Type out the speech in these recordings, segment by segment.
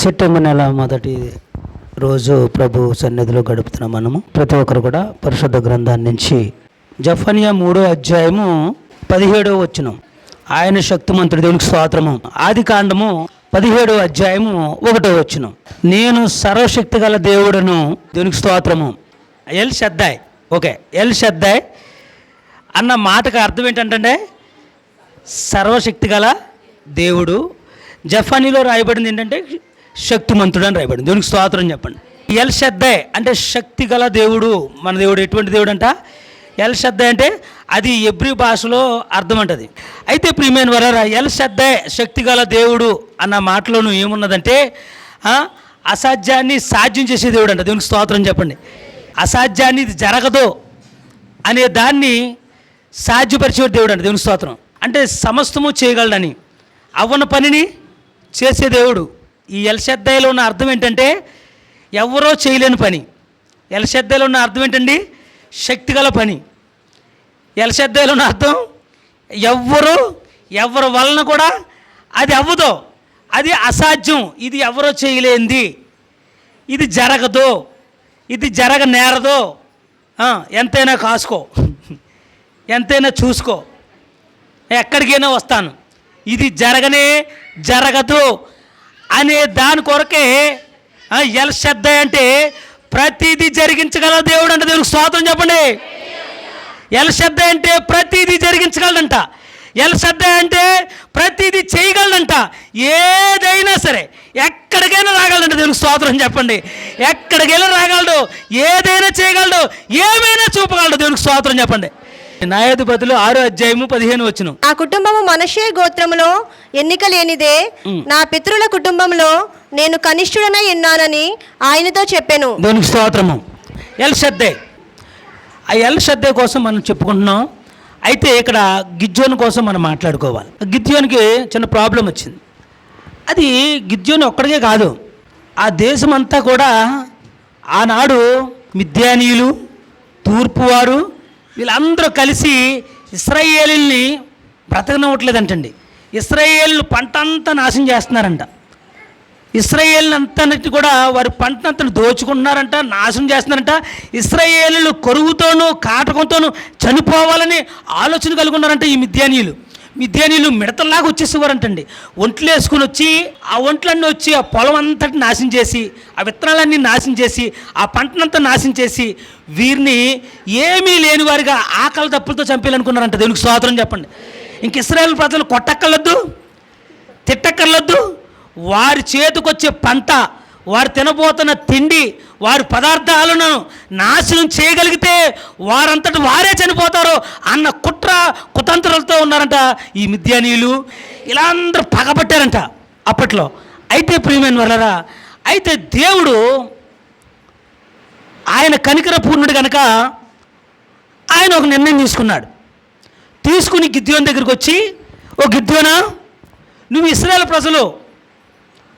September నెల మొదటి రోజు ప్రభు సన్నిధిలో గడుపుతున్న మనము. ప్రతి ఒక్కరు కూడా పరిశుద్ధ గ్రంథాన్ని నుంచి జఫనియా మూడో అధ్యాయము పదిహేడో వచ్చినం ఆయన శక్తిమంతుడు దేవునికి స్వాత్రము ఆది కాండము పదిహేడో అధ్యాయము ఒకటో వచ్చినం నేను సర్వశక్తి గల దేవుడను దేవునికి స్తోత్రము. El Shaddai okay El Shaddai అన్న మాటకు అర్థం ఏంటంటే సర్వశక్తి గల దేవుడు. జఫనీలో రాయబడింది ఏంటంటే శక్తిమంతుడు అని రాయబడింది. దేవునికి స్తోత్రం చెప్పండి. ఎల్ శ్రద్ధే అంటే శక్తి గల దేవుడు. మన దేవుడు ఎటువంటి దేవుడు అంట ఎల్ శ్రద్ధ అంటే అది ఎబ్రి భాషలో అర్థం అంటది అయితే ప్రియమైన వరారా ఎల్ శ్రద్ధే శక్తి గల దేవుడు అన్న మాటలోను ఏమున్నదంటే అసాధ్యాన్ని సాధ్యం చేసే దేవుడు అంట దేవునికి స్తోత్రం చెప్పండి. అసాధ్యాన్ని ఇది జరగదు అనే దాన్ని సాధ్యపరిచే దేవుడు అంట దేవుని స్తోత్రం. అంటే సమస్తము చేయగలడని అవ్వని పనిని చేసే దేవుడు ఈ ఎల్షద్దాయిలో ఉన్న అర్థం ఏంటంటే ఎవరో చేయలేని పని. ఎల్షద్దాయిలో ఉన్న అర్థం ఏంటండి? శక్తిగల పని. ఎల్షద్దాయిలో ఉన్న అర్థం ఎవ్వరు ఎవరి వలన కూడా అది అవ్వదు. అది అసాధ్యం. ఇది ఎవరో చేయలేంది ఇది జరగదు. ఇది జరగ నేరదు ఎంతైనా కాసుకో. ఎంతైనా చూసుకో. ఎక్కడికైనా వస్తాను. ఇది జరగనే జరగదు. అనే దాని కొరకే ఎల్ శ్రద్ధ అంటే ప్రతిదీ జరిగించగల దేవుడు అంటే దేవునికి స్వాతం చెప్పండి. ఎల్ శ్రద్ధ అంటే ప్రతిదీ జరిగించగలడంట. ఎల్ శ్రద్ధ అంటే ప్రతిదీ చేయగలడంట. ఏదైనా సరే ఎక్కడికైనా రాగలడంట దేవునికి స్వాతం చెప్పండి. ఎక్కడికైనా రాగలడు ఏదైనా చేయగలడు ఏమైనా చూపగలడు దేవునికి స్వాతం చెప్పండి. న్యాయాధిపతులు ఆరో అధ్యాయము పదిహేను వచ్చును. నా కుటుంబము మనషే గోత్రములో ఎన్నిక లేనిదే నా పితరుల కుటుంబంలో నేను కనిష్ఠుడనై ఉన్నానని ఆయనతో చెప్పాను. దేవునికి స్తోత్రము. ఎల్ శ్రద్ధే ఆ ఎల్ శ్రద్ధే కోసం మనం చెప్పుకుంటున్నాం. అయితే ఇక్కడ గిజ్జోన్ కోసం మనం మాట్లాడుకోవాలి. గిద్యోనికి చిన్న ప్రాబ్లం వచ్చింది. అది గిద్యోని ఒక్కడికే కాదు. ఆ దేశం అంతా కూడా ఆనాడు మిద్యానీయులు తూర్పువారు వీళ్ళందరూ కలిసి ఇస్రాయేలీల్ని బ్రతకనివ్వట్లేదంటండి. ఇస్రాయేళ్ళు పంట అంతా నాశనం చేస్తున్నారంట. ఇస్రాయేల్ అంతటి కూడా వారి పంటనంతను దోచుకుంటున్నారంట నాశనం చేస్తున్నారంట. ఇస్రాయేలు కరువుతోనూ కాటకంతోనూ చనిపోవాలని ఆలోచన కలుగున్నారంట ఈ మిద్యానీయులు. మిద్యానీయులు మిడతల్లాగా వచ్చేసేవారంటండి. ఒంట్లు వేసుకుని వచ్చి ఆ ఒంట్లన్నీ వచ్చి ఆ పొలం అంతటి నాశనం చేసి ఆ విత్తనాలన్నీ నాశనం చేసి ఆ పంటనంతా నాశనం చేసి వీరిని ఏమీ లేని వారిగా ఆకలి తప్పులతో చంపేయాలనుకున్నారంట దేవునికి స్వాతంత్రం చెప్పండి. ఇంక ఇస్రాయల్ ప్రజలు కొట్టక్కర్లొద్దు తిట్టక్కర్లొద్దు. వారి చేతికొచ్చే పంట వారు తినబోతున్న తిండి వారి పదార్థాలను నాశనం చేయగలిగితే వారంతటి వారే చనిపోతారు అన్న కుట్ర కుతంత్రాలతో ఉన్నారంట ఈ మిథ్యానీయులు ఇలా అందరూ పగబట్టారంట అప్పట్లో. అయితే ప్రియమైన వాళ్ళరా అయితే దేవుడు ఆయన కనికర పూర్ణుడు కనుక ఆయన ఒక నిర్ణయం తీసుకున్నాడు. తీసుకుని గిద్యోన్ దగ్గరికి వచ్చి ఓ గిద్యోనా నువ్వు ఇస్రాయల్ ప్రజలు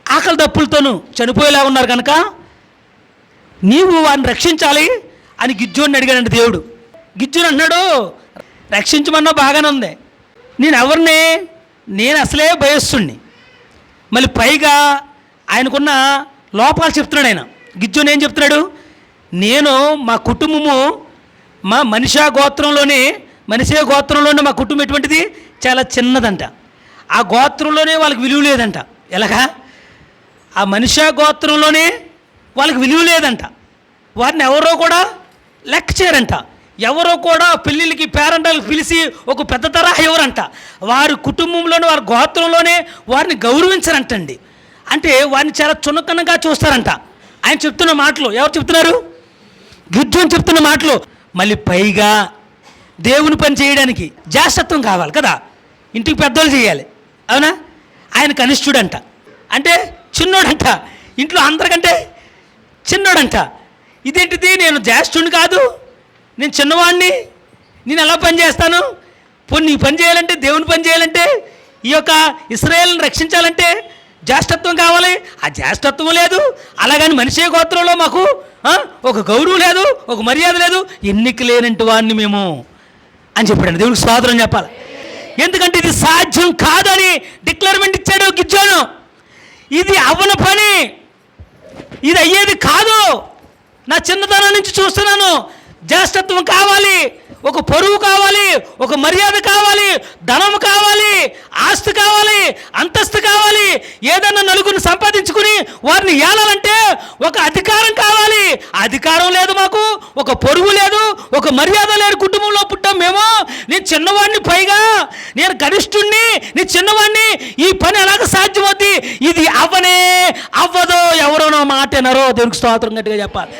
ఆకలి దప్పులతోనూ చనిపోయేలా ఉన్నారు కనుక నీవు వారిని రక్షించాలి అని గిజ్జోని అడిగాడంట దేవుడు. గిజ్జుని అన్నాడు రక్షించమన్నా బాగానే ఉంది. నేను ఎవరిని? నేను అసలే భయస్తుణ్ణి మళ్ళీ పైగా ఆయనకున్న లోపాలు చెప్తున్నాడు ఆయన. గిజ్జుని ఏం చెప్తున్నాడు? నేను మా కుటుంబము మా మనిషా గోత్రంలోనే మనిషే గోత్రంలోనే మా కుటుంబం ఎటువంటిది? చాలా చిన్నదంట. ఆ గోత్రంలోనే వాళ్ళకి విలువ లేదంట. ఎలాగా? ఆ మనిషా గోత్రంలోనే వాళ్ళకి విలువ లేదంట. వారిని ఎవరో కూడా లెక్క చేయరంట. ఎవరో కూడా పెళ్ళిళ్ళకి పేరెంటాలకు పిలిచి ఒక పెద్ద తరహా ఎవరంట. వారి కుటుంబంలోనే వారి గోత్రంలోనే వారిని గౌరవించరంటండి. అంటే వారిని చాలా చునకనగా చూస్తారంట. ఆయన చెప్తున్న మాటలు ఎవరు చెప్తున్నారు? గిడ్జం చెప్తున్న మాటలు. మళ్ళీ పైగా దేవుని పని చేయడానికి జాస్తత్వం కావాలి కదా. ఇంటికి పెద్దోళ్ళు చేయాలి. అవునా? ఆయన కనిష్ఠుడంట. అంటే చిన్నోడంట. ఇంట్లో అందరికంటే చిన్నోడంట. ఇదేంటిది? నేను జ్యేష్ఠుని కాదు. నేను చిన్నవాడిని. నేను ఎలా పని చేస్తాను? పోనీ నీ పని చేయాలంటే దేవుని పని చేయాలంటే ఈ యొక్క ఇస్రాయేల్ని రక్షించాలంటే జ్యేష్ఠత్వం కావాలి. ఆ జ్యేష్ఠత్వం లేదు. అలాగని మనిషే గోత్రంలో మాకు ఒక గౌరవం లేదు ఒక మర్యాద లేదు. ఎన్నిక లేనంటి వాడిని మేము అని చెప్పాడు దేవునికి స్వాతంత్రం చెప్పాలి. ఎందుకంటే ఇది సాధ్యం కాదని డిక్లర్మెంట్ ఇచ్చాడు గిజ్జోను. ఇది అవ్వని పని. ఇది అయ్యేది కాదు. నా చిన్నతనం నుంచి చూస్తున్నాను. జ్యేష్ఠత్వం కావాలి ఒక పొరుగు కావాలి ఒక మర్యాద కావాలి ధనం కావాలి ఆస్తి కావాలి అంతస్తు కావాలి ఏదన్నా నలుగురిని సంపాదించుకుని వారిని ఏలాలంటే ఒక అధికారం కావాలి. అధికారం లేదు మాకు ఒక పొరుగు లేదు ఒక మర్యాద లేని కుటుంబంలో పుట్టాం మేము. నేను చిన్నవాడిని పైగా నేను గరిష్ఠుణ్ణి నేను చిన్నవాడిని ఈ పని ఎలాగ సాధ్యమవుద్ది? ఇది అవ్వనే అవ్వదో ఎవరోనో మాట ఎనరో దేవునికి స్తోత్రం గట్టిగా చెప్పాలి.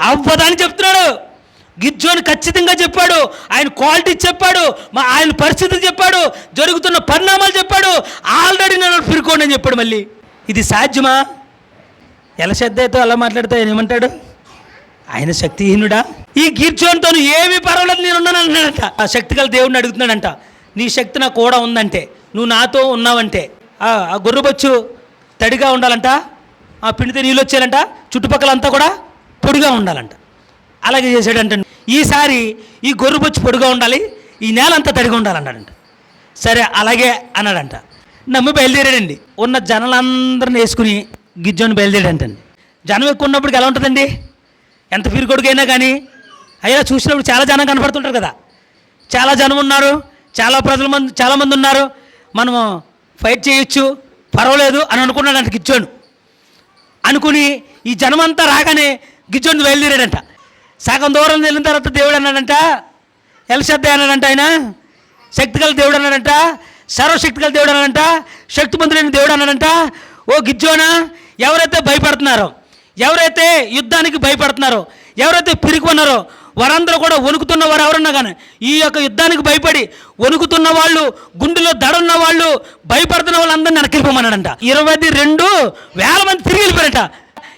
అవ్వదని చెప్తున్నాడు. గిజ్జోని ఖచ్చితంగా చెప్పాడు. ఆయన క్వాలిటీ చెప్పాడు. మా ఆయన పరిస్థితి చెప్పాడు. జరుగుతున్న పరిణామాలు చెప్పాడు. ఆల్రెడీ నేను పిరుకోండి అని చెప్పాడు మళ్ళీ. ఇది సాధ్యమా? ఎలా శ్రద్ధతో అలా మాట్లాడితే ఆయన ఏమంటాడు? ఆయన శక్తిహీనుడా? ఈ గిర్జోన్తో ఏమీ పర్వాలేదు నేను ఉన్నాను అన్నాడంట ఆ శక్తి గల దేవుడిని అడుగుతున్నాడంట. నీ శక్తి నాకు కూడా ఉందంటే నువ్వు నాతో ఉన్నావంటే ఆ ఆ గొర్రెబొచ్చు తడిగా ఉండాలంట. ఆ పిండితే నీళ్ళు వచ్చేయాలంట. చుట్టుపక్కలంతా కూడా పొడిగా ఉండాలంట. అలాగే చేశాడంట ఈసారి ఈ గొర్రెబొచ్చు పొడిగా ఉండాలి ఈ నేల అంతా తడిగా ఉండాలన్నాడంట. సరే అలాగే అన్నాడంట. నమ్మి బయలుదేరాడండి. ఉన్న జనాలందరిని వేసుకుని గిజ్జోని బయలుదేరాడంటండి. జనం ఎక్కువ ఉన్నప్పటికి ఎలా ఉంటుందండి? ఎంత కొడుకైనా కానీ అయ్యా చూసినప్పుడు చాలా జనం కనపడుతుంటారు కదా. చాలా జనం ఉన్నారు చాలా ప్రజల మంది చాలామంది ఉన్నారు. మనము ఫైట్ చేయొచ్చు పర్వాలేదు అని అనుకున్నాడంట గిజ్జోను అనుకుని ఈ జనమంతా రాగానే గిజ్జోని బయలుదేరాడంట. సగం దూరం వెళ్ళిన తర్వాత దేవుడు అన్నాడంట ఎలశ్రద్ధ అన్నాడంట ఆయన శక్తిగల దేవుడు అన్నాడంట సర్వశక్తిగల దేవుడు అన్నాడంట శక్తిమంతుడైన దేవుడు అన్నాడంట ఓ గిజ్జోనా ఎవరైతే భయపడుతున్నారో ఎవరైతే యుద్ధానికి భయపడుతున్నారో ఎవరైతే పిరికి వారందరూ కూడా వణుకుతున్న వారు ఎవరన్నా కానీ ఈ యొక్క యుద్ధానికి భయపడి వణుకుతున్న వాళ్ళు గుండెలో దడున్న వాళ్ళు భయపడుతున్న వాళ్ళందరినీ వెనక్కి ఇరవై రెండు వేల మంది తిరిగి వెళ్ళిపోయారంట.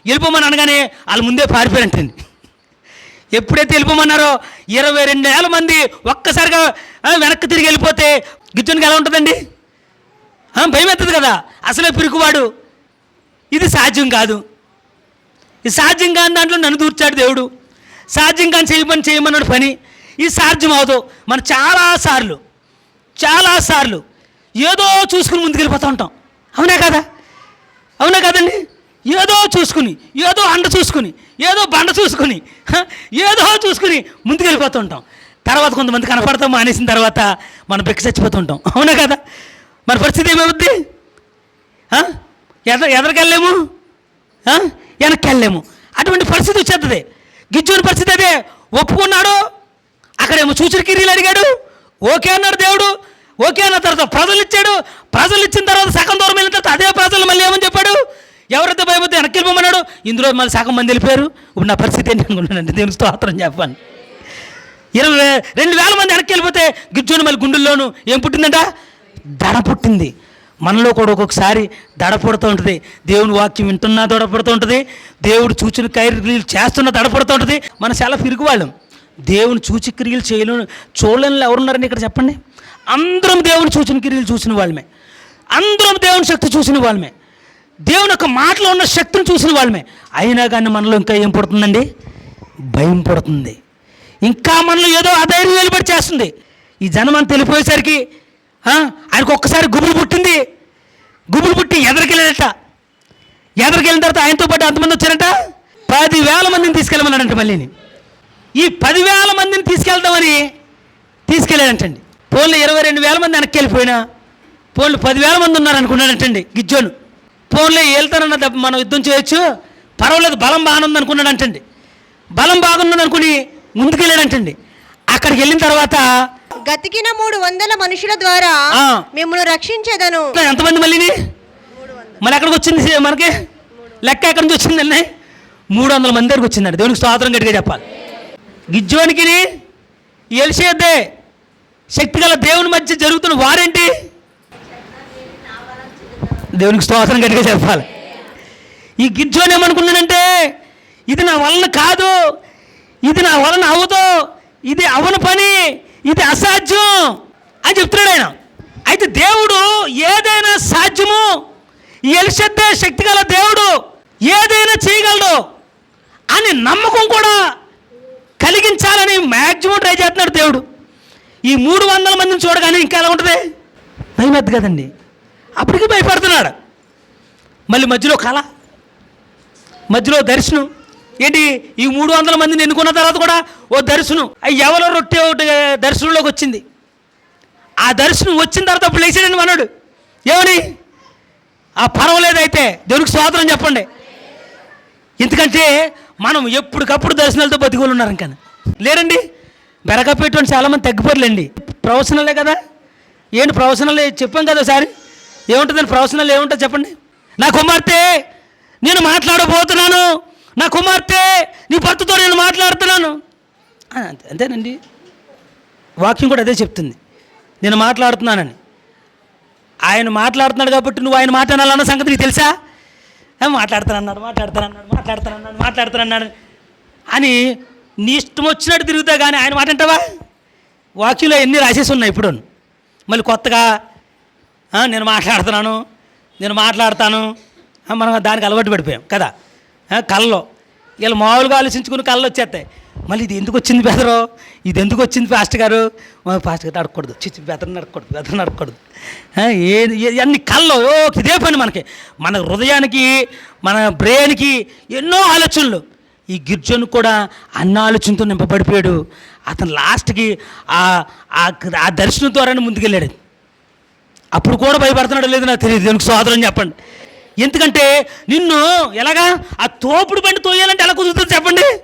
వెళ్ళిపోమని అనగానే వాళ్ళ ముందే పారిపోయారంటండి. ఎప్పుడైతే వెళ్ళిపోమన్నారో ఇరవై రెండు వేల మంది ఒక్కసారిగా వెనక్కి తిరిగి వెళ్ళిపోతే గిజ్జునికి ఎలా ఉంటుందండి? భయం ఎత్తదు కదా? అసలే పిరుకువాడు. ఇది సాధ్యం కాదు. ఇది సాధ్యం కాని దాంట్లో నన్ను దూర్చాడు దేవుడు. సాధ్యం కాని చేయమని చేయమన్నాడు పని. ఇది సాధ్యం అవదు. మనం చాలాసార్లు చాలాసార్లు ఏదో చూసుకుని ముందుకు వెళ్ళిపోతూ ఉంటాం. అవునా కదా? అవునా కదండి? ఏదో చూసుకుని ఏదో అండ చూసుకుని ఏదో బండ చూసుకుని ఏదో చూసుకుని ముందుకెళ్ళిపోతుంటాం. ఉంటాం తర్వాత కొంతమంది కనపడతాం మానేసిన తర్వాత మనం బెక్కి చచ్చిపోతూ ఉంటాం అవునా కదా? మన పరిస్థితి ఏమవుద్ది ఎద ఎదరికెళ్ళలేము? వెనక్కి వెళ్ళలేము అటువంటి పరిస్థితి వచ్చేస్తుంది గిజ్జుని పరిస్థితి అదే. ఒప్పుకున్నాడు అక్కడేమో చూచిన కిరీలు అడిగాడు ఓకే అన్నాడు దేవుడు ఓకే అన్న తర్వాత ప్రజలు ఇచ్చాడు ప్రజలు ఇచ్చిన తర్వాత సగం దూరం వెళ్ళిన తర్వాత అదే ప్రజలు మళ్ళీ ఏమని చెప్పాడు? ఎవరైతే భయపడితే వెనక్కి వెళ్ళిపోమన్నాడు? ఇందులో మళ్ళీ సగం మంది వెళ్ళిపోయారు. ఇప్పుడు నా పరిస్థితి ఏంటి అనుకుంటున్నానండి? దేవుని స్తోత్రం చెప్పాను ఇరవై రెండు వేల మంది వెనక్కి వెళ్ళిపోతే గిజ్జోని మళ్ళీ గుండెల్లోను ఏం పుట్టిందంట? దడ పుట్టింది. మనలో కూడా ఒక్కొక్కసారి దడ పుడుతూ ఉంటుంది. దేవుని వాక్యం వింటున్నా దడ పుడుతూ ఉంటుంది. దేవుడు చూచిన క్రియలు చేస్తున్న దడపడుతూ ఉంటుంది. మన చాలా ఫిరుగు వాళ్ళం. దేవుని చూచి క్రియలు చేయలేని చూడలేని ఎవరున్నారని ఇక్కడ చెప్పండి? అందరం దేవుని చూచిన క్రియలు చూసిన వాళ్ళమే. అందరం దేవుని శక్తి చూసిన వాళ్ళమే. దేవుని యొక్క మాటలో ఉన్న శక్తిని చూసిన వాళ్ళమే. అయినా కానీ మనలో ఇంకా ఏం పుడుతుందండి? భయం పుడుతుంది. ఇంకా మనలో ఏదో అధైర్యం వెలుబడి చేస్తుంది. ఈ జనం అని వెళ్ళిపోయేసరికి ఆయనకు ఒక్కసారి గుబులు పుట్టింది. గుబులు పుట్టి ఎదరికెళ్ళాడట ఎదరికెళ్ళిన తర్వాత ఆయనతో పాటు ఎంతమంది వచ్చారంట? పదివేల మందిని తీసుకెళ్ళమన్నాడంట మళ్ళీని. ఈ పదివేల మందిని తీసుకెళ్తామని తీసుకెళ్ళాడంటండి. పోన్లు ఇరవై రెండు వేల మంది వెనక్కి వెళ్ళిపోయినా పోన్లు పదివేల మంది ఉన్నారనుకున్నాడంటండి గిజ్జోను. పోన్లే వెళ్తానన్న దెబ్బ మనం యుద్ధం చేయొచ్చు. పర్వాలేదు బలం బాగానే ఉంది అనుకున్నాడంటండి బలం బాగున్నది అనుకుని ముందుకెళ్ళాడంటండి. అక్కడికి వెళ్ళిన తర్వాత గతికిన మూడు వందల మనుషుల ద్వారా. మిమ్మల్ని రక్షించేదను. ఎంతమంది మళ్ళీని? మళ్ళీ ఎక్కడికి వచ్చింది మనకి? లెక్క ఎక్కడి నుంచి వచ్చింది అన్నీ మూడు వందల మంది దగ్గరికి వచ్చిందండి దేవునికి స్తోత్రం గట్టిగా చెప్పాలి. గిజ్జోనికి ఎలిసేద్దే శక్తి గల దేవుని మధ్య జరుగుతున్న వారేంటి? దేవునికి స్తోత్రం గట్టిగా చెప్పాలి. ఈ గిజ్జోని ఏమనుకున్నాడంటే ఇది నా వలన కాదు ఇది నా వలన అవ్వదు ఇది అవని పని ఇది అసాధ్యం అని చెప్తున్నాడు ఆయన. అయితే దేవుడు ఏదైనా సాధ్యము ఈ ఎలిసెద్దే శక్తి గల దేవుడు ఏదైనా చేయగలడు అని నమ్మకం కూడా కలిగించాలని మ్యాక్సిమం ట్రై చేస్తున్నాడు దేవుడు. ఈ మూడు వందల మందిని చూడగానే ఇంకా ఎలా ఉంటుంది? భయమెద్దు కదండి. అప్పటికి భయపడుతున్నాడు. మళ్ళీ మధ్యలో కళ మధ్యలో దర్శనం. ఏంటి? ఈ మూడు వందల మందిని ఎన్నుకున్న తర్వాత కూడా ఓ దర్శనం. ఎవరో రొట్టె ఒకటి దర్శనంలోకి వచ్చింది. ఆ దర్శనం వచ్చిన తర్వాత అప్పుడు లేచాడని అన్నాడు ఏమని? ఆ పర్వాలేదైతే దేవునికి స్వాతంత్రం చెప్పండి. ఎందుకంటే మనం ఎప్పటికప్పుడు దర్శనాలతో బతికోలు ఉన్నారు ఇంకా లేరండి? బెరకపెట్టుకొని చాలామంది తగ్గిపోర్లేండి. ప్రొఫెషనలే కదా? ఏంటి ప్రొఫెషనల్ చెప్పాం కదా సార్. ఏముంటుందని ప్రొఫెషనల్ ఏముంటుంది చెప్పండి? నా కుమార్తె నేను మాట్లాడబోతున్నాను. నా కుమార్తె నీ భర్తతో నేను మాట్లాడుతున్నాను. అంతేనండి. వాక్యం కూడా అదే చెప్తుంది. నేను మాట్లాడుతున్నానని. ఆయన మాట్లాడుతున్నాడు కాబట్టి నువ్వు ఆయన మాట్లాడాలన్న సంగతి నీకు తెలుసా? మాట్లాడుతానన్నాడు మాట్లాడుతానన్నాడు మాట్లాడుతానన్నాడు మాట్లాడుతానన్నాడు అని నీ ఇష్టం వచ్చినట్టు తిరుగుతా కానీ ఆయన మాట అంటావా వాక్యంలో ఎన్ని రాసేసి ఉన్నాయి ఇప్పుడు మళ్ళీ కొత్తగా నేను మాట్లాడుతున్నాను నేను మాట్లాడతాను. మనం దానికి అలవాటు పడిపోయాం కదా? కళ్ళలో వీళ్ళు మామూలుగా ఆలోచించుకుని కళ్ళు వచ్చేస్తాయి. మళ్ళీ ఇది ఎందుకు వచ్చింది బెదరు? ఇది ఎందుకు వచ్చింది ఫాస్ట్ గారు? ఫాస్ట్ గారు అడగకూడదు. చిచ్చి బెదర్ నడకూడదు బెదర్ నడకూడదు ఏది ఏ- అన్ని కళ్ళు ఓ ఇదే పని మనకి. మన హృదయానికి మన బ్రెయిన్కి ఎన్నో ఆలోచనలు. ఈ గిర్జను కూడా అన్న ఆలోచనతో నింపబడిపోయాడు. అతను లాస్ట్కి ఆ- ఆ దర్శనం ద్వారానే ముందుకెళ్ళాడు. అప్పుడు కూడా భయపడుతున్నాడు లేదు నాకు తెలియదు. దానికి సోదరం చెప్పండి. ఎందుకంటే నిన్ను ఎలాగా? ఆ తోపుడు బండి తోయాలంటే ఎలా కుదురుతుంది చెప్పండి.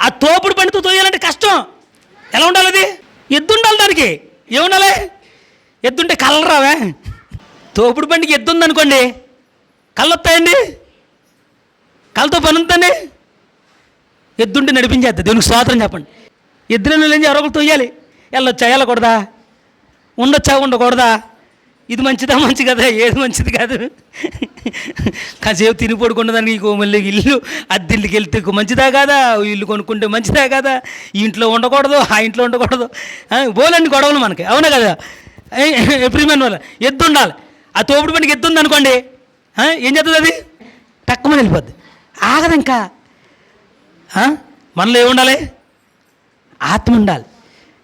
ఆ తోపుడు బండితో తోయాలంటే కష్టం. ఎలా ఉండాలి అది? ఎద్దు ఉండాలి దానికి. ఏముండాలి? ఎద్దుంటే కళ్ళు తోపుడు బండికి ఎద్దు ఉందనుకోండి కళ్ళు వస్తాయండి. కళ్ళతో పని ఉందండి. ఎద్దుంటే నడిపించేద్దా. దేవునికి స్వాతంత్రం చెప్పండి. ఎద్దులను లేని ఎవరొకరు తొయ్యాలి వెళ్ళొచ్చా వెళ్ళకూడదా ఉండొచ్చా ఉండకూడదా? ఇది మంచిదా మంచి కదా? ఏది మంచిది కాదు. కాసేపు తిని పడుకున్న దానికి ఇంకో మళ్ళీ ఇల్లు అద్దెల్లికి వెళ్తే మంచిదా కాదా? ఇల్లు కొనుక్కుంటే మంచిదా కాదా? ఈ ఇంట్లో ఉండకూడదు ఆ ఇంట్లో ఉండకూడదు. బోలండి గొడవలు మనకి అవునా కదా? ఎప్రిమెన్ వల్ల ఎద్దు ఉండాలి. ఆ తోపుడు పనికి ఎద్దు ఉంది అనుకోండి ఏం చేస్తుంది అది? తక్కువ వెళ్ళిపోద్ది. ఆగదు ఇంకా. ఆ? మనలో ఏముండాలి? ఆత్మ ఉండాలి.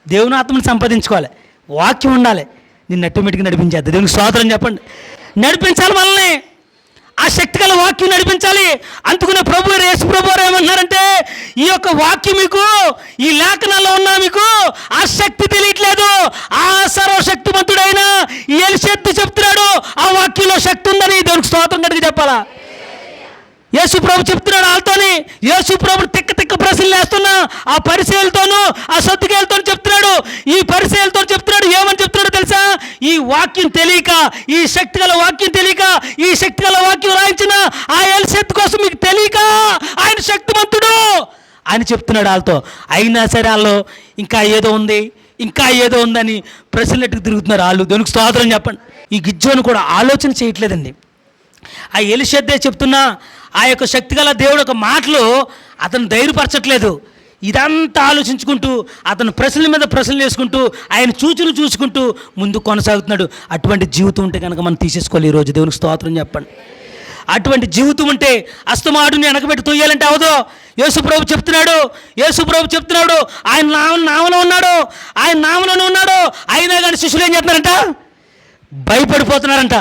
దేవుని ఆత్మను సంపాదించుకోవాలి. వాక్యం ఉండాలి. నిన్ను ఆటోమేటిక్గా నడిపించేది దేవునికి స్వాతంత్రం చెప్పండి. నడిపించాలి మనల్ని. ఆ శక్తి గల వాక్యం నడిపించాలి. అందుకునే ప్రభు యేసు ప్రభు ఏమంటున్నారంటే ఈ యొక్క వాక్యం మీకు ఈ లేఖనాల్లో ఉన్న మీకు ఆ శక్తి తెలియట్లేదు. ఆ సర్వశక్తిమంతుడైన ఈ ఎలిశక్తి చెప్తున్నాడు. ఆ వాక్యంలో శక్తి ఉందని దేవునికి స్తోత్రం కడిగి చెప్పాలా? యేసు ప్రభు చెప్తున్నాడు వాళ్ళతోని. యేసు ప్రభు తిక్క తిక్క ప్రశ్నలు వేస్తున్నా. ఆ పరిశీలతోనూ ఆ సత్తుకేలతో చెప్తున్నాడు. ఈ పరిశీలతో చెప్తున్నాడు. ఈ వాక్యం తెలియక ఈ శక్తి గల వాక్యం తెలియక ఈ శక్తి గల వాక్యం రాయించిన ఆ ఎల్సెత్ కోసం మీకు తెలియక ఆయన శక్తిమంతుడు అని చెప్తున్నాడు వాళ్ళతో. అయినా సరే వాళ్ళు ఇంకా ఏదో ఉంది ఇంకా ఏదో ఉందని ప్రశ్నలెట్టుకు తిరుగుతున్నారు వాళ్ళు. దానికి స్తోత్రం చెప్పండి. ఈ గిజ్జోను కూడా ఆలోచన చేయట్లేదండి. ఆ ఎలిషద్దే చెప్తున్నా ఆ యొక్క శక్తిగల దేవుడు ఒక మాటలు అతను ధైర్యపరచట్లేదు. ఇదంతా ఆలోచించుకుంటూ అతను ప్రశ్నల మీద ప్రశ్నలు వేసుకుంటూ ఆయన చూచులు చూసుకుంటూ ముందు కొనసాగుతున్నాడు. అటువంటి జీవితం ఉంటే కనుక మనం తీసేసుకోవాలి ఈరోజు. దేవునికి స్తోత్రం చెప్పండి. అటువంటి జీవితం ఉంటే అస్తమాడుని వెనకబెట్టి తొయ్యాలంటే అవదో? యేసుప్రభు చెప్తున్నాడు. యేసుప్రభు చెప్తున్నాడు. ఆయన నామ నామలో ఉన్నాడు. ఆయన నామలోనే ఉన్నాడు. అయినా కానీ శిష్యులు ఏం చేస్తున్నారంట? భయపడిపోతున్నారంట.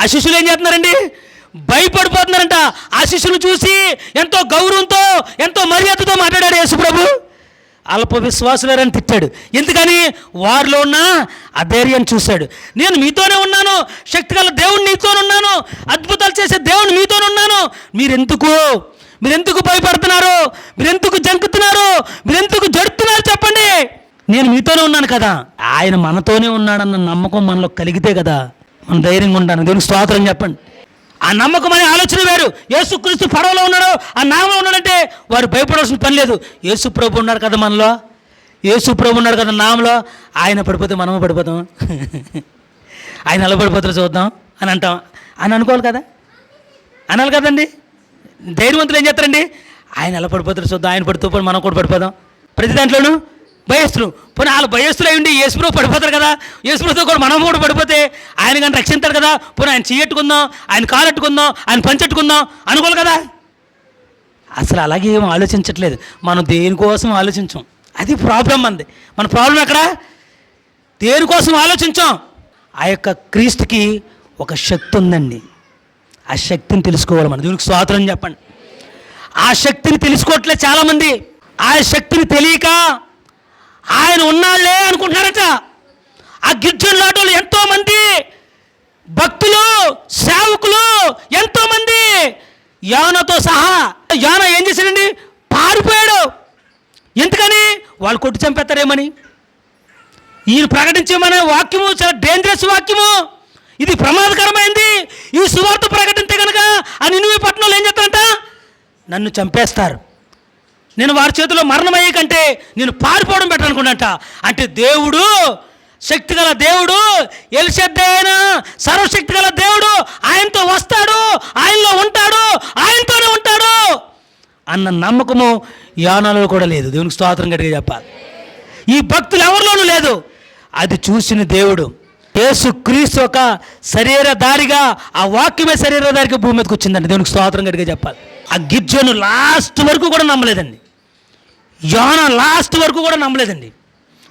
ఆ శిష్యులు ఏం చేస్తున్నారండి? భయపడిపోతున్నారంట. ఆ శిష్యులు చూసి ఎంతో గౌరవంతో ఎంతో మర్యాదతో మాట్లాడాడు యేసుప్రభు. అల్ప విశ్వాసులేరని తిట్టాడు. ఎందుకని? వారిలో ఉన్న అధైర్యం చూశాడు. నేను మీతోనే ఉన్నాను. శక్తిగల దేవుని నీతోనే ఉన్నాను. అద్భుతాలు చేసే దేవుని మీతోనే ఉన్నాను. మీరెందుకు? మీరెందుకు భయపడుతున్నారు? మీరెందుకు జంకుతున్నారు? మీరెందుకు జడుతున్నారు చెప్పండి. నేను మీతోనే ఉన్నాను కదా. ఆయన మనతోనే ఉన్నాడన్న నమ్మకం మనలో కలిగితే కదా. మన ధైర్యంగా ఉంటాను దేవునికి స్వాతంత్రం చెప్పండి. ఆ నమ్మకం అనే ఆలోచన వేరు. యేసుక్రీస్తు పడవలో ఉన్నాడు ఆ నామలో ఉన్నాడంటే వారు భయపడాల్సిన పని లేదు. యేసు ప్రభు ఉన్నారు కదా మనలో? యేసు ప్రభు ఉన్నాడు కదా నామలో? ఆయన పడిపోతే మనము పడిపోతాం. ఆయన ఎలా పడిపోతారో చూద్దాం అని అంటాం. అని అనుకోవాలి కదా? అనాలి కదండి? ధైర్యవంతులు ఏం చేస్తారండి? ఆయన ఎలా పడిపోతారు చూద్దాం. ఆయన పడితో మనం కూడా పడిపోదాం. ప్రతి దాంట్లోనూ భయస్థులు. పోనీ వాళ్ళు భయస్తులు అయ్యండి యేసుప్రభు పడిపోతారు కదా. యేసుప్రభుతో కూడా మనం కూడా పడిపోతే ఆయన కానీ రక్షించారు కదా. పోనీ ఆయన చేయట్టుకుందాం ఆయన కాలెట్టుకుందాం ఆయన పంచెట్టుకుందాం అనుకోవాలి కదా. అసలు అలాగే ఏం ఆలోచించట్లేదు. మనం దేనికోసం ఆలోచించాం? అది ప్రాబ్లం అంది. మన ప్రాబ్లం ఎక్కడ? దేనికోసం ఆలోచించాం? ఆ యొక్క క్రీస్తుకి ఒక శక్తి ఉందండి. ఆ శక్తిని తెలుసుకోవాలి మనం. దీనికి స్వాతంత్రం చెప్పండి. ఆ శక్తిని తెలుసుకోవట్లే చాలామంది. ఆ శక్తిని తెలియక ఆయన ఉన్నాళ్ళే అనుకుంటున్నారట. ఆ గిర్జన్ లాటోలు ఎంతోమంది భక్తులు సేవకులు ఎంతోమంది. యానతో సహా యాన ఏం చేశాడండి? పారిపోయాడు. ఎందుకని? వాళ్ళు కొట్టి చంపేస్తారేమని. ఈయన ప్రకటించమనే వాక్యము చాలా డేంజరస్ వాక్యము. ఇది ప్రమాదకరమైంది. ఈ సువార్త ప్రకటించే కనుక ఆ నినువి పట్టణంలో ఏం చేస్తారంట? నన్ను చంపేస్తారు. నేను వారి చేతిలో మరణమయ్యే కంటే నేను పారిపోవడం బెటర్ అంటే దేవుడు శక్తి గల దేవుడు ఎలిశెద్ద అయిన సర్వశక్తి గల దేవుడు ఆయనతో వస్తాడు ఆయనలో ఉంటాడు ఆయనతోనే ఉంటాడు అన్న నమ్మకము యానాలో కూడా లేదు. దేవునికి స్తోత్రం గట్టిగా చెప్పాలి. ఈ భక్తులు ఎవరిలోనూ లేదు. అది చూసిన దేవుడు యేసు క్రీస్తు ఒక శరీరధారిగా ఆ వాక్యమే శరీరధారిగా భూమి మీదకి వచ్చిందండి దేవునికి స్తోత్రం గట్టిగా చెప్పాలి. ఆ గిర్జను లాస్ట్ వరకు కూడా నమ్మలేదండి. యోన లాస్ట్ వరకు కూడా నమ్మలేదండి.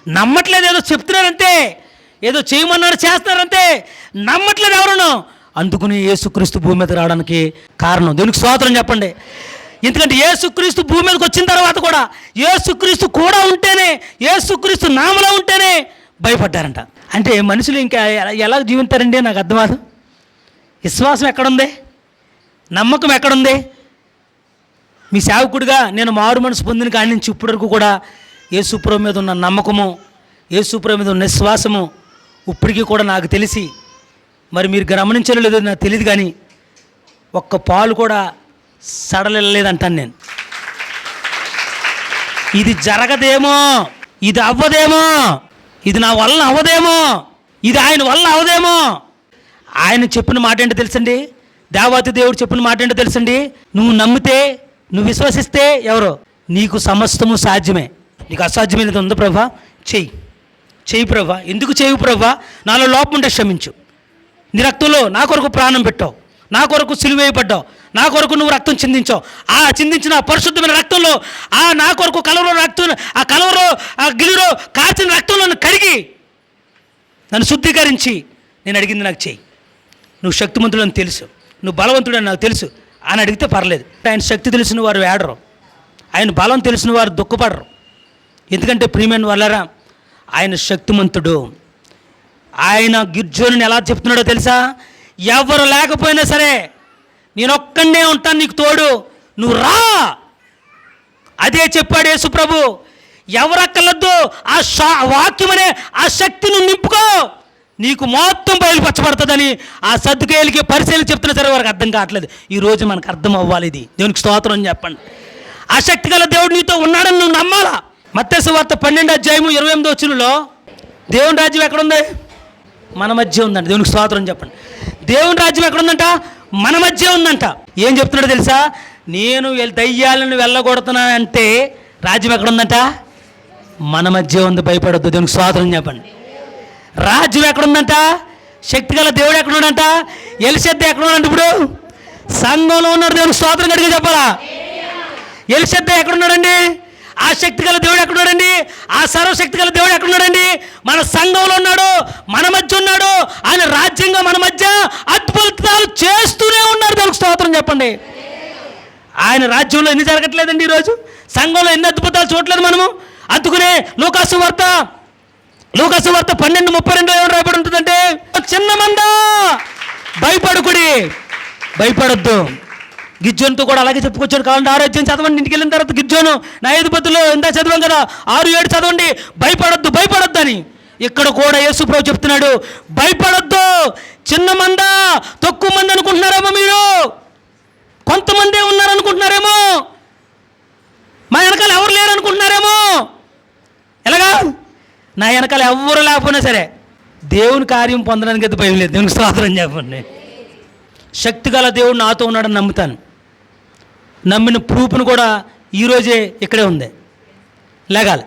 నమ్మట్లేదు ఏదో చెప్తున్నారంటే ఏదో చేయమన్నారు చేస్తున్నారంటే నమ్మట్లేదు ఎవరును? అందుకుని యేసుక్రీస్తు భూమి మీద రావడానికి కారణం. దీనికి స్వాతంత్రం చెప్పండి. ఎందుకంటే యేసుక్రీస్తు భూమి మీదకి వచ్చిన తర్వాత కూడా యేసుక్రీస్తు కూడా ఉంటేనే యేసుక్రీస్తు నామలో ఉంటేనే భయపడ్డారంట. అంటే మనుషులు ఇంకా ఎలా- ఎలా జీవిస్తారండి నాకు అర్థమాదు విశ్వాసం ఎక్కడుంది? నమ్మకం ఎక్కడుంది? మీ సేవకుడిగా నేను మారు మనసు పొందిన కాడి నుంచి ఇప్పటి వరకు కూడా యేసుప్రభు మీద ఉన్న నమ్మకము యేసుప్రభు మీద ఉన్న విశ్వాసము ఇప్పటికీ కూడా నాకు తెలిసి మరి మీరు గమనించడం లేదో నాకు తెలియదు కానీ ఒక్క పాలు కూడా సడలలేదంటాను నేను. ఇది జరగదేమో ఇది అవ్వదేమో ఇది నా వల్ల అవ్వదేమో ఇది ఆయన వల్ల అవ్వదేమో. ఆయన చెప్పిన మాట ఏంటో తెలుసండి? దేవాతి దేవుడు చెప్పిన మాట ఏంటో తెలుసండి? నువ్వు నమ్మితే నువ్వు విశ్వసిస్తే ఎవరో? నీకు సమస్తము సాధ్యమే. నీకు అసాధ్యమైనది ఉందో ప్రభా? చెయ్యి. చెయ్యి ప్రభా. ఎందుకు చేయు ప్రభా? నాలో లోపం ఉంటే క్షమించు. నీ రక్తంలో నా కొరకు ప్రాణం పెట్టావు. నా కొరకు సిలువేయబడ్డావు నా కొరకు నువ్వు రక్తం చిందించావు. ఆ చిందించిన పరిశుద్ధమైన రక్తంలో ఆ నా కొరకు కలవరో రక్తం ఆ కలవరో ఆ గిలిలో కాచిన రక్తంలో కడిగి నన్ను శుద్ధీకరించి నేను అడిగింది నాకు చెయ్యి. నువ్వు శక్తిమంతుడని తెలుసు. నువ్వు బలవంతుడని నాకు తెలుసు. అని అడిగితే పర్లేదు. ఆయన శక్తి తెలిసిన వారు ఏడరు. ఆయన బలం తెలిసిన వారు దుఃఖపడరు. ఎందుకంటే ప్రియమైన వల్లరా ఆయన శక్తిమంతుడు. ఆయన గిర్జోని ఎలా చెప్తున్నాడో తెలుసా? ఎవరు లేకపోయినా సరే నేను ఒక్కడే ఉంటాను నీకు తోడు. నువ్వు రా! అదే చెప్పాడు యేసుప్రభు. ఎవరక్కర్లొద్దు. ఆ శా వాక్యం అనే ఆ నువ్వు నింపుకో. నీకు మొత్తం బయలుపరచబడుతుందని ఆ సర్దుకేలికి పరిశీలన చెప్తున్నా సరే వారికి అర్థం కావట్లేదు. ఈ రోజు మనకు అర్థం అవ్వాలి ఇది. దేవునికి స్తోత్రం అని చెప్పండి. ఆసక్తి గల దేవుడు నీతో ఉన్నాడని నువ్వు నమ్మాలా? మత్స్య వార్త పన్నెండు అధ్యాయము ఇరవై ఎనిమిది వచ్చినలో దేవుని రాజ్యం ఎక్కడుంది? మన మధ్య ఉందంట. దేవునికి స్తోత్రం చెప్పండి. దేవుని రాజ్యం ఎక్కడుందంట? మన మధ్య ఉందంట. ఏం చెప్తున్నాడో తెలుసా? నేను వెల్- దయ్యాలను వెళ్ళగొడుతున్నానంటే రాజ్యం ఎక్కడుందంట? మన మధ్య ఉంది. భయపడొద్దు. దేవునికి స్వాతంత్రం చెప్పండి. రాజ్యం ఎక్కడుందంట? శక్తి గల దేవుడు ఎక్కడున్నాడంట? ఎలిసెద్ద ఎక్కడున్నాడు ఇప్పుడు? సంఘంలో ఉన్నాడు దేవునికి స్వాతంత్రం గడిగా చెప్పాలా? ఎలిసెద్ద ఎక్కడున్నాడండి? ఆ శక్తి గల దేవుడు ఎక్కడున్నాడండి? ఆ సర్వశక్తి గల దేవుడు ఎక్కడున్నాడండి? మన సంఘంలో ఉన్నాడు మన మధ్య ఉన్నాడు ఆయన రాజ్యంగా మన మధ్య అద్భుతాలు చేస్తూనే ఉన్నారు దానికి స్తోత్రం చెప్పండి. ఆయన రాజ్యంలో ఎన్ని జరగట్లేదండి ఈరోజు? సంఘంలో ఎన్ని అద్భుతాలు చూడలేదు మనము? అందుకునే లోకాసు వార్త లూకాసు వార్త పన్నెండు ముప్పై రెండు ఏమని రాయబడి ఉంటుందంటే చిన్న మంద! భయపడుకుడి భయపడొద్దు. గిజ్జోన్తో కూడా అలాగే చెప్పుకొచ్చాడు. కావాలంటే ఆరోగ్యం చదవండి. ఇంటికి వెళ్ళిన తర్వాత గిజ్జోను నా ఐదు పత్తులు ఎంత చదివాం కదా ఆరు ఏడు చదవండి. భయపడొద్దు భయపడద్దు అని. ఇక్కడ కూడా యేసుప్రభు చెప్తున్నాడు. భయపడొద్దు. చిన్న మంద తక్కువ మంది అనుకుంటున్నారేమో మీరు? కొంతమందే ఉన్నారనుకుంటున్నారేమో? మా వెనకాల ఎవరు లేరు అనుకుంటున్నారేమో ఎలాగా? నా వెనకాల ఎవరు లేకపోయినా సరే దేవుని కార్యం పొందడానికి అయితే భయం లేదు. దేవునికి స్తోత్రం చెప్పండి. శక్తి గల దేవుడు నాతో ఉన్నాడని నమ్ముతాను. నమ్మిన ప్రూఫ్ను కూడా ఈరోజే ఇక్కడే ఉంది. లేగాలి.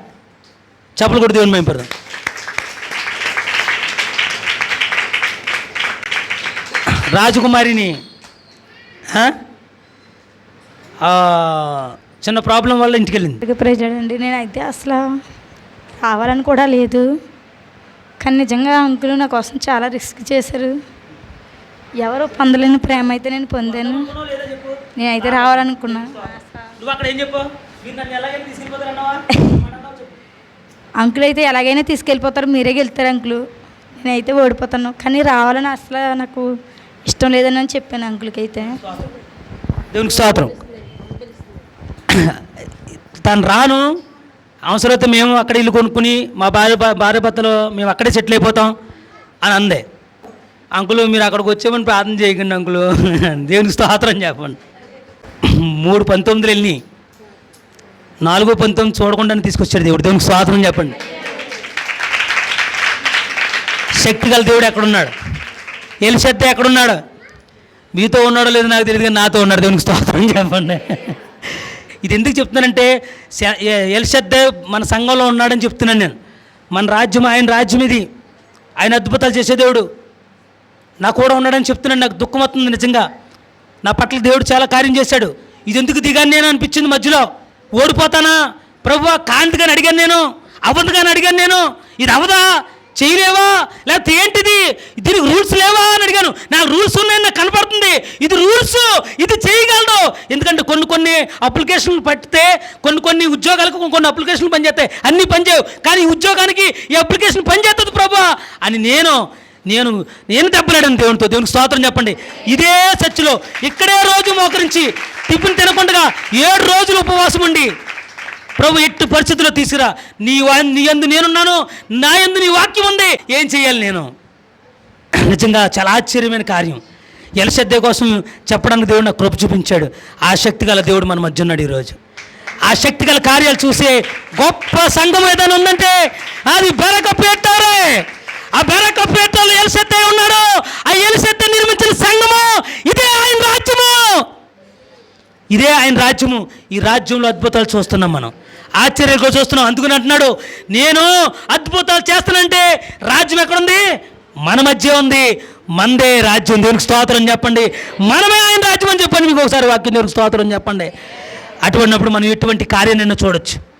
చెప్పలు కూడా దేవుని మేము పెడదాం. రాజకుమారిని చిన్న ప్రాబ్లం వల్ల ఇంటికి వెళ్ళింది ప్రెజర్ అండి. నేనైతే అసలు రావాలని కూడా లేదు. కానీ నిజంగా అంకులు నా కోసం చాలా రిస్క్ చేశారు. ఎవరు పొందలేని ప్రేమ అయితే నేను పొందాను. నేనైతే రావాలనుకున్నా. అంకుల్ అయితే ఎలాగైనా తీసుకెళ్ళిపోతారు. మీరే గెలుతారు అంకుల్. నేనైతే ఓడిపోతాను. కానీ రావాలని అసలు నాకు ఇష్టం లేదని అని చెప్పాను అంకుల్కి అయితే దేవునికి స్తోత్రం. తను రాను. అవసరమైతే మేము అక్కడ ఇల్లు కొనుక్కుని మా భార్య భార్య భర్తలు మేము అక్కడే సెటిల్ అయిపోతాం అని అందే. అంకులు మీరు అక్కడికి వచ్చేమని ప్రార్థన చేయకండి అంకులు. దేవునికి స్తోత్రం చెప్పండి. మూడు పంతొమ్మిదిలు వెళ్ళి నాలుగో పంతొమ్మిది చూడకుండానే తీసుకొచ్చాడు దేవుడు. దేవునికి స్తోత్రం చెప్పండి. శక్తి గల దేవుడు ఎక్కడున్నాడు? ఎలిశెత్త ఎక్కడున్నాడు? మీతో ఉన్నాడో లేదో నాకు తెలియదు కానీ నాతో ఉన్నాడు. దేవునికి స్తోత్రం చెప్పండి. ఇది ఎందుకు చెప్తున్నానంటే ఎల్షద్దే మన సంఘంలో ఉన్నాడని చెప్తున్నాను నేను. మన రాజ్యం ఆయన రాజ్యం ఇది. ఆయన అద్భుతాలు చేసే దేవుడు. నా కూడా ఉన్నాడని చెప్తున్నాను నాకు దుఃఖం వస్తుంది నిజంగా. నా పట్ల దేవుడు చాలా కార్యం చేశాడు. ఇది ఎందుకు దిగాను నేను అనిపించింది మధ్యలో? ఓడిపోతానా? ప్రభు కాంతిగాని అడిగాను నేను. అవ్వదుగాని అడిగాను నేను. ఇది అవదా? చేయలేవా? లేకపోతే ఏంటిది? దీనికి రూల్స్ లేవా అని అడిగాను. నాకు రూల్స్ ఉన్నాయి. ఇది రూల్స్ ఇది చేయగలడు ఎందుకంటే కొన్ని కొన్ని అప్లికేషన్లు పట్టితే కొన్ని కొన్ని ఉద్యోగాలకు కొన్ని అప్లికేషన్లు పనిచేస్తాయి. అన్నీ పనిచేయవు. కానీ ఉద్యోగానికి ఈ అప్లికేషన్ పనిచేస్తుంది ప్రభు అని నేను నేను నేను దెబ్బలాడాను దేవునితో దేవునికి స్తోత్రం చెప్పండి. ఇదే చర్చిలో ఇక్కడే రోజు మోకరించి టిఫిన్ తినకుండా ఏడు రోజులు ఉపవాసం ఉండి ప్రభు ఎట్టి పరిస్థితుల్లో తీసుకురా. నీ వా- నీ ఎందు నేనున్నాను నా ఎందు నీ వాక్యం ఉంది ఏం చేయాలి నేను? నిజంగా చాలా ఆశ్చర్యమైన కార్యం. ఎలసద్దే కోసం చెప్పడానికి దేవుడు నాకు కృప చూపించాడు. ఆ శక్తి గల దేవుడు మన మధ్య ఉన్నాడు ఈరోజు. ఆ శక్తి గల కార్యాలు చూసే గొప్ప సంఘం ఏదైనా ఉందంటే అది బెరకపేటారే ఆ బెరకపేటలో ఎలసెత్తే ఉన్నాడు. ఆ ఎలసెత్తే నిర్మించిన సంఘము ఇదే ఆయన రాజ్యము. ఇదే ఆయన రాజ్యము. ఈ రాజ్యంలో అద్భుతాలు చూస్తున్నాం మనం. ఆశ్చర్యంగా చూస్తున్నాం. అందుకని అంటున్నాడు నేను అద్భుతాలు చేస్తానంటే రాజ్యం ఎక్కడుంది? మన మధ్య ఉంది. మందే రాజ్యం. దేవునికి స్తోత్రం చెప్పండి. మనమే ఆయన రాజ్యం అని చెప్పండి. మీకు ఒకసారి వాక్యం దేవునికి స్తోత్రం చెప్పండి. అటువంటిప్పుడు మనం ఎటువంటి కార్యాన్ని చూడొచ్చు.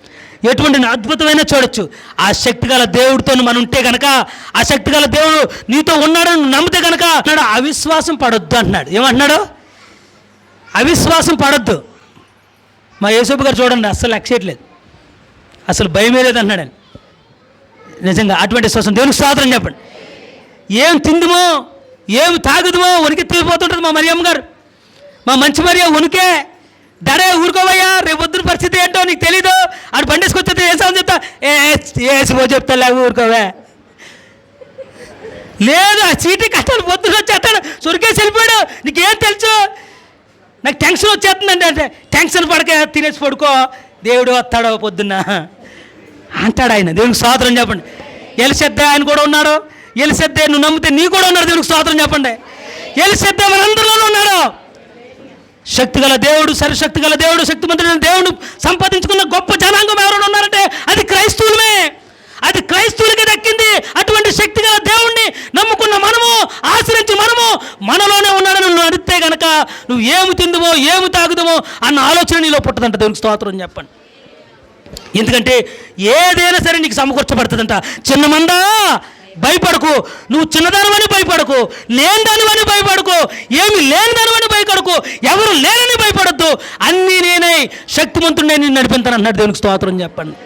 ఎటువంటి అద్భుతమైన చూడొచ్చు. ఆ శక్తి గల దేవుడితో మనం ఉంటే గనక ఆ శక్తి గల దేవుడు నీతో ఉన్నాడని నమ్మితే గనక అన్నాడు అవిశ్వాసం పడొద్దు అంటున్నాడు. ఏమంటున్నాడు? అవిశ్వాసం పడొద్దు. మా యేసోపు గారు చూడండి అస్సలు ఎక్సైట్లేదు అసలు భయమే లేదు అన్నాడు నిజంగా అటువంటి విశ్వాసం దేవునికి స్తోత్రం చెప్పండి. ఏం తిందుమో ఏం తాగుదుమో ఉనికి తీరిపోతుంటుంది మా మరియమ్మ గారు. మా మంచి మరియ ఉనికే దరే ఊరుకోవయ్యా రేపు పొద్దున పరిస్థితి ఏంటో నీకు తెలీదు. ఆడు బండేసుకొచ్చే ఏ సాగు చెప్తా? ఏ ఏసిపో చెప్తా లేక ఊరుకోవే. లేదు ఆ చీటీ కష్టాలు పొద్దున వచ్చేస్తాడు సురికేసి వెళ్ళిపోయాడు నీకేం తెలుసు? నాకు టెన్షన్ వచ్చేస్తుందండి అంటే టెన్షన్ పడక తినేసి పడుకో దేవుడు వస్తాడో పొద్దున్న. అంటాడు ఆయన దేవునికి స్వాతంత్రం చెప్పండి. ఎలిసెద్ద ఆయన కూడా ఉన్నాడు ఎలిసెద్దే నువ్వు నమ్మితే నీ కూడా ఉన్నారు దేవుడికి స్తోత్రం చెప్పండి. ఎలిసెద్దే మనందరిలోనూ ఉన్నాడు. శక్తి గల దేవుడు సరిశక్తి గల దేవుడు శక్తిమంతుడైన దేవుడు సంపాదించుకున్న గొప్ప జనాంగం ఎవరైనా ఉన్నారంటే అది క్రైస్తవులమే. అది క్రైస్తవులకి దక్కింది. అటువంటి శక్తి గల దేవుణ్ణి నమ్ముకున్న మనము ఆశ్రయించి మనము మనలోనే ఉన్నాడని నువ్వు అడిగితే గనక నువ్వు ఏమి తిందుమో ఏమి తాగుదువో అన్న ఆలోచన నీలో పుట్టదంట దేవునికి స్తోత్రం చెప్పండి. ఎందుకంటే ఏదైనా సరే నీకు సమకూర్చబడుతుందంట. చిన్న మందా భయపడకు. నువ్వు చిన్నదానివని భయపడకు లేని దానివని భయపడకు ఏమి లేని దానివని భయపడకు ఎవరు లేనని భయపడద్దు. అన్నీ నేనే. శక్తిమంతుడినే నేను నడిపింతాను అన్నాడు దేవునికి స్తోత్రం చెప్పండి.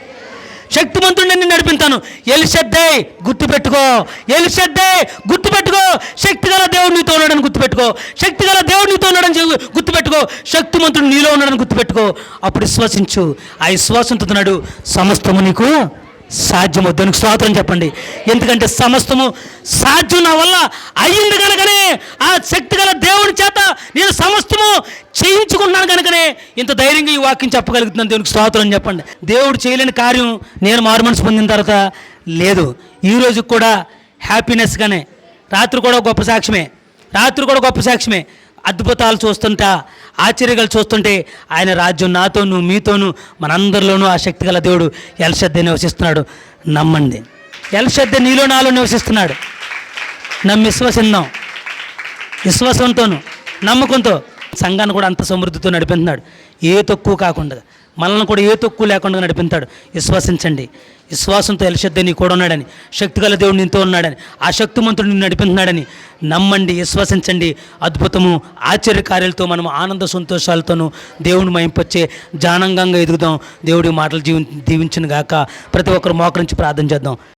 శక్తిమంతుడిని నేను నడిపింతాను. ఎలిసెద్దే గుర్తుపెట్టుకో. ఎలిసెద్దే గుర్తుపెట్టుకో. శక్తి గల దేవుడు నీతో ఉన్నాడని గుర్తుపెట్టుకో. శక్తి గల దేవుడు నీతో ఉన్నాడని గుర్తుపెట్టుకో. శక్తిమంతుడు నీలో ఉన్నాడని గుర్తుపెట్టుకో. అప్పుడు విశ్వసించు. ఆ విశ్వాసంతో నాడు సమస్తము నీకు సాధ్యము? దానికి స్తోత్రం చెప్పండి. ఎందుకంటే సమస్తము సాధ్యం నా వల్ల అయ్యింది కనుకనే ఆ శక్తి గల దేవుని చేత నేను సమస్తము చేయించుకున్నాను కనుకనే ఇంత ధైర్యంగా ఈ వాక్యం చెప్పగలుగుతున్నాను. దేవునికి స్తోత్రం చెప్పండి. దేవుడు చేయలేని కార్యం నేను మారుమనసు పొందిన తర్వాత లేదు. ఈ రోజు కూడా హ్యాపీనెస్గానే రాత్రి కూడా గొప్ప సాక్ష్యమే. రాత్రి కూడా గొప్ప సాక్ష్యమే. అద్భుతాలు చూస్తుంటా ఆశ్చర్యాలు చూస్తుంటే ఆయన రాజ్యం నాతోనూ మీతోనూ మనందరిలోనూ ఆ శక్తి గల దేవుడు ఎల్షద్దే నివసిస్తున్నాడు. నమ్మండి. ఎల్షద్దే నీలో నాలో నివసిస్తున్నాడు. నమ్మి విశ్వసిందాం. విశ్వాసంతోను నమ్మకంతో సంఘాన్ని కూడా అంత సమృద్ధితో నడిపిస్తున్నాడు. ఏ తక్కువ కాకుండా మనల్ని కూడా ఏ తక్కువ లేకుండా నడిపిస్తాడు. విశ్వసించండి. విశ్వాసంతో ఎలశద్ద నీ కూడా ఉన్నాడని శక్తిగల దేవుడు నీతో ఉన్నాడని ఆ శక్తిమంతుడు నిన్ను నడిపిస్తున్నాడని నమ్మండి విశ్వసించండి. అద్భుతము ఆశ్చర్య కార్యాలతో మనం ఆనంద సంతోషాలతోనూ దేవుని మయంపొచ్చే జానంగంగా ఎదుగుదాం. దేవుడి మాటలు జీవి దీవించిన గాక ప్రతి ఒక్కరు మోకరించి ప్రార్థన చేద్దాం.